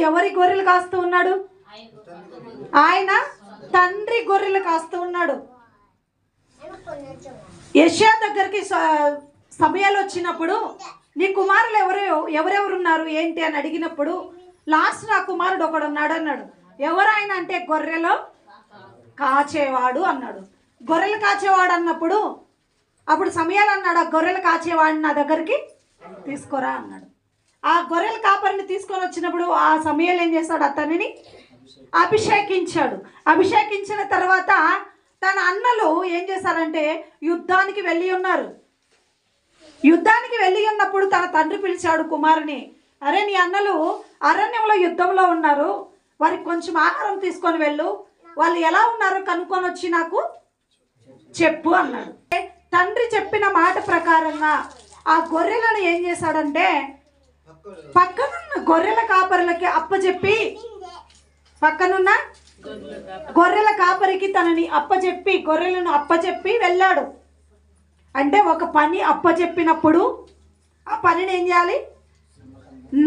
ఎవరి గొర్రెలు కాస్తూ ఉన్నాడు? ఆయన తండ్రి గొర్రెలు కాస్తూ ఉన్నాడు. యష్యా దగ్గరికి స- సమయాలు వచ్చినప్పుడు నీ కుమారులు ఎవరు ఎవరెవరున్నారు ఏంటి? అని అడిగినప్పుడు లాస్ట్ నా కుమారుడు ఒకడు ఉన్నాడు అన్నాడు. ఎవరు ఆయన అంటే గొర్రెలో? కాచేవాడు అన్నాడు. గొర్రెలు కాచేవాడు అన్నప్పుడు అప్పుడు సమయాలు అన్నాడు. ఆ గొర్రెలు కాచేవాడిని నా దగ్గరికి తీసుకురా అన్నాడు. ఆ గొర్రెల కాపరిని తీసుకొని వచ్చినప్పుడు ఆ సమయంలో ఏం చేస్తాడు అతనిని? అభిషేకించాడు. అభిషేకించిన తర్వాత తన అన్నలు ఏం చేశారంటే యుద్ధానికి వెళ్ళి ఉన్నారు. యుద్ధానికి వెళ్ళి ఉన్నప్పుడు తన తండ్రి పిలిచాడు కుమారుని అరే నీ అన్నలు అరణ్యంలో యుద్ధంలో ఉన్నారు. వారికి కొంచెం ఆహారం తీసుకొని వెళ్ళు. వాళ్ళు ఎలా ఉన్నారో? కనుక్కొని వచ్చి నాకు చెప్పు అన్నాడు. తండ్రి చెప్పిన మాట ప్రకారంగా ఆ గొర్రెలను ఏం చేశాడంటే పక్కనున్న గొర్రెల కాపరులకి అప్పచెప్పి పక్కనున్న గొర్రెల కాపరికి తనని అప్పచెప్పి గొర్రెలను అప్పచెప్పి వెళ్ళాడు. అంటే ఒక పని అప్పచెప్పినప్పుడు ఆ పనిని ఏం చేయాలి?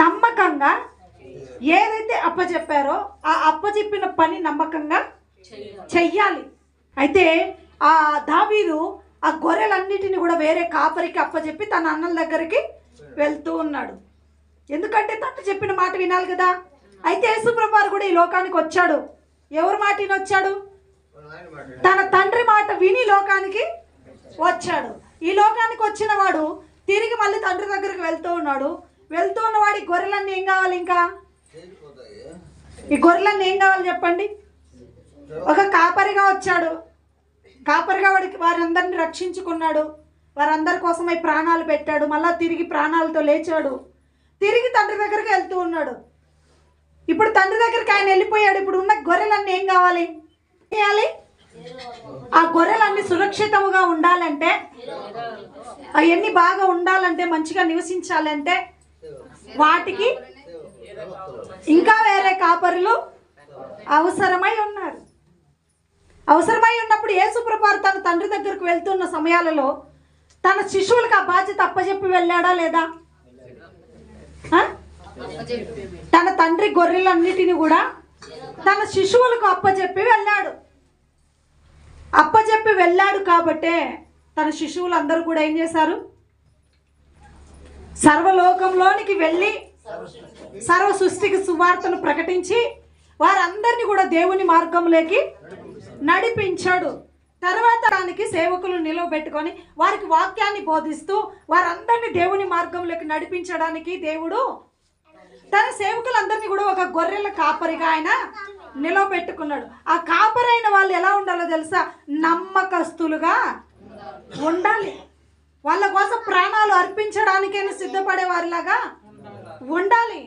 నమ్మకంగా ఏదైతే అప్పచెప్పారో ఆ అప్పచెప్పిన పని నమ్మకంగా చెయ్యాలి. అయితే ఆ దావీదు ఆ గొర్రెలన్నిటిని కూడా వేరే కాపరికి అప్పచెప్పి తన అన్నల దగ్గరికి వెళ్తూ ఉన్నాడు. ఎందుకంటే తండ్రి చెప్పిన మాట వినాలి కదా? అయితే యేసుప్రభు కూడా ఈ లోకానికి వచ్చాడు. ఎవరి మాట వచ్చాడు తన తండ్రి మాట విని లోకానికి వచ్చాడు. ఈ లోకానికి వచ్చిన వాడు తిరిగి మళ్ళీ తండ్రి దగ్గరికి వెళ్తూ ఉన్నాడు. వెళ్తూ ఉన్నవాడు ఈ గొర్రెలన్నీ ఏం కావాలి ఇంకా? ఈ గొర్రెలన్నీ ఏం కావాలి చెప్పండి? ఒక కాపరిగా వచ్చాడు. కాపరిగా వాడికి వారందరిని రక్షించుకున్నాడు. వారందరి కోసమై ప్రాణాలు పెట్టాడు. మళ్ళా తిరిగి ప్రాణాలతో లేచాడు. తిరిగి తండ్రి దగ్గరికి వెళ్తూ ఉన్నాడు. ఇప్పుడు తండ్రి దగ్గరికి ఆయన వెళ్ళిపోయాడు. ఇప్పుడు ఉన్న గొర్రెలన్నీ ఏం కావాలి? చేయాలి ఆ గొర్రెలన్నీ సురక్షితముగా ఉండాలంటే అవన్నీ బాగా ఉండాలంటే మంచిగా నివసించాలంటే వాటికి ఇంకా వేరే కాపరులు అవసరమై ఉన్నారు. అవసరమై ఉన్నప్పుడు యేసుప్రభారు తన తండ్రి దగ్గరకు వెళ్తున్న సమయాలలో తన శిశువులకు ఆ బాధ్యత అప్పచెప్పి వెళ్ళాడా లేదా? తన తండ్రి గొర్రెలన్నిటిని కూడా తన శిశువులకు అప్పచెప్పి వెళ్ళాడు. అప్పచెప్పి వెళ్ళాడు కాబట్టే తన శిశువులందరూ కూడా ఏం చేశారు? సర్వలోకంలోనికి వెళ్ళి సర్వ సృష్టికి సువార్తను ప్రకటించి వారందరినీ కూడా దేవుని మార్గంలోకి నడిపించాడు. తర్వాత దానికి సేవకులు నిలవబెట్టుకొని వారికి వాక్యాన్ని బోధిస్తూ వారందరినీ దేవుని మార్గంలోకి నడిపించడానికి దేవుడు తన సేవకులందరినీ కూడా ఒక గొర్రెల కాపరిగా ఆయన నిలవబెట్టుకున్నాడు ఆ కాపరైన వాళ్ళు ఎలా ఉండాలో తెలుసా? నమ్మకస్తులుగా ఉండాలి. వాళ్ళ కోసం ప్రాణాలు అర్పించడానికైనా సిద్ధపడే వారిలాగా ఉండాలి.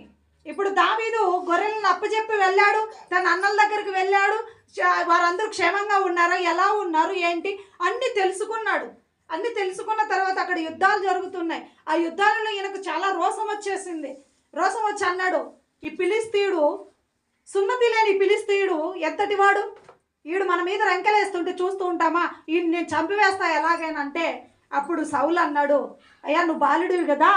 ఇప్పుడు దావీదు గొర్రెలను అప్పచెప్పి వెళ్ళాడు తన అన్నల దగ్గరికి వెళ్ళాడు వారందరూ క్షేమంగా ఉన్నారా ఎలా ఉన్నారు ఏంటి అన్ని తెలుసుకున్నాడు. అన్ని తెలుసుకున్న తర్వాత అక్కడ యుద్ధాలు జరుగుతున్నాయి. ఆ యుద్ధాలలో ఈయనకు చాలా రోసం వచ్చేసింది. రోసం వచ్చి అన్నాడు ఈ పిలిస్తీయుడు సున్నతి లేని పిలిస్తీయుడు ఎంతటి వాడు ఈడు మన మీద రంకెలేస్తుంటే చూస్తూ ఉంటామా? ఈ నేను చంపివేస్తా ఎలాగైనా అప్పుడు సౌలు అన్నాడు అయ్యా నువ్వు బాలుడివి కదా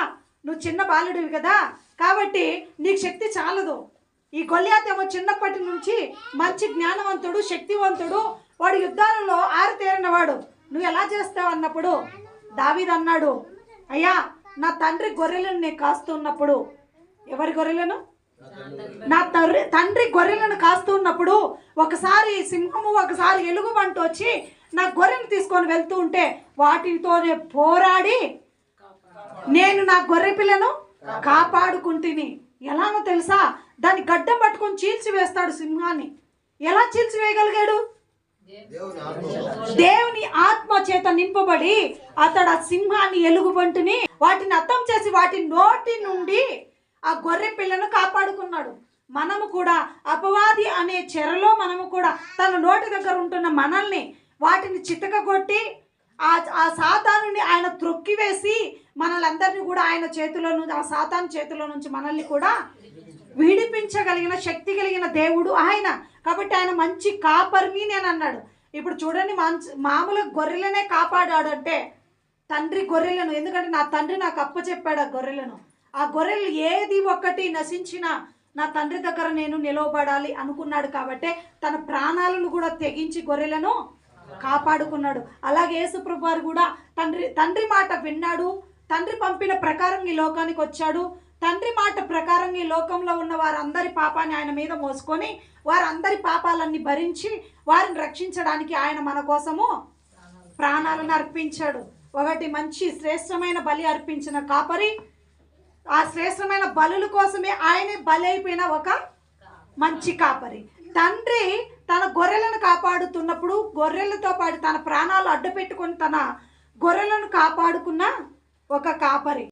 నువ్వు చిన్న బాలుడివి కదా కాబట్టి నీకు శక్తి చాలదు. ఈ గొల్లియాత్ చిన్నప్పటి నుంచి మంచి జ్ఞానవంతుడు శక్తివంతుడు వాడు యుద్ధాలలో ఆరితేరినవాడు నువ్వు ఎలా చేస్తావు అన్నప్పుడు దావీద్ అన్నాడు అయ్యా నా తండ్రి గొర్రెలను నేను కాస్తున్నప్పుడు ఎవరి గొర్రెలను? నా తండ్రి తండ్రి గొర్రెలను కాస్తున్నప్పుడు ఒకసారి సింహము ఒకసారి ఎలుగుబంటి వచ్చి నా గొర్రెను తీసుకొని వెళ్తూ ఉంటే వాటితోనే పోరాడి నేను నా గొర్రె పిల్లను కాపాడుకుంటుని. ఎలానో తెలుసా? దాన్ని గడ్డం పట్టుకొని చీల్చి వేస్తాడు సింహాన్ని. ఎలా చీల్చి వేయగలిగాడు? దేవుని ఆత్మ చేత నింపబడి అతడు ఆ సింహాన్ని ఎలుగుబంటిని వాటిని అర్థం చేసి వాటి నోటి నుండి ఆ గొర్రె పిల్లను కాపాడుకున్నాడు. మనము కూడా అపవాది అనే చెరలో మనము కూడా తన నోటి దగ్గర ఉంటున్న మనల్ని వాటిని చితకగొట్టి ఆ ఆ సాతానుని ఆయన త్రొక్కివేసి మనలందరినీ కూడా ఆయన చేతిలో నుంచి ఆ సాతాన్ చేతిలో నుంచి మనల్ని కూడా విడిపించగలిగిన శక్తి కలిగిన దేవుడు ఆయన. కాబట్టి ఆయన మంచి కాపర్ని నేను అన్నాడు. ఇప్పుడు చూడండి మంచి మామూలు గొర్రెలనే కాపాడాడు అంటే తండ్రి గొర్రెలను ఎందుకంటే నా తండ్రి నాకు అప్పచెప్పాడు ఆ గొర్రెలను. ఆ గొర్రెలు ఏది ఒక్కటి నశించినా నా తండ్రి దగ్గర నేను నిలవబడాలి అనుకున్నాడు కాబట్టే తన ప్రాణాలను కూడా తెగించి గొర్రెలను కాపాడుకున్నాడు. అలాగే యేసుప్రభు వారు కూడా తండ్రి తండ్రి మాట విన్నాడు. తండ్రి పంపిన ప్రకారం ఈ లోకానికి వచ్చాడు. తండ్రి మాట ప్రకారం ఈ లోకంలో ఉన్న వారందరి పాపాన్ని ఆయన మీద మోసుకొని వారందరి పాపాలన్నీ భరించి వారిని రక్షించడానికి ఆయన మన కోసము ప్రాణాలను అర్పించాడు. ఒకటి మంచి శ్రేష్టమైన బలి అర్పించిన కాపరి ఆ శ్రేష్టమైన బలుల కోసమే ఆయనే బలైపోయిన ఒక మంచి కాపరి. తండ్రి తన గొర్రెలను కాపాడుతున్నప్పుడు గొర్రెలతో పాటు తన ప్రాణాలు అడ్డు పెట్టుకుని తన గొర్రెలను కాపాడుకున్న ఒక కాపరి.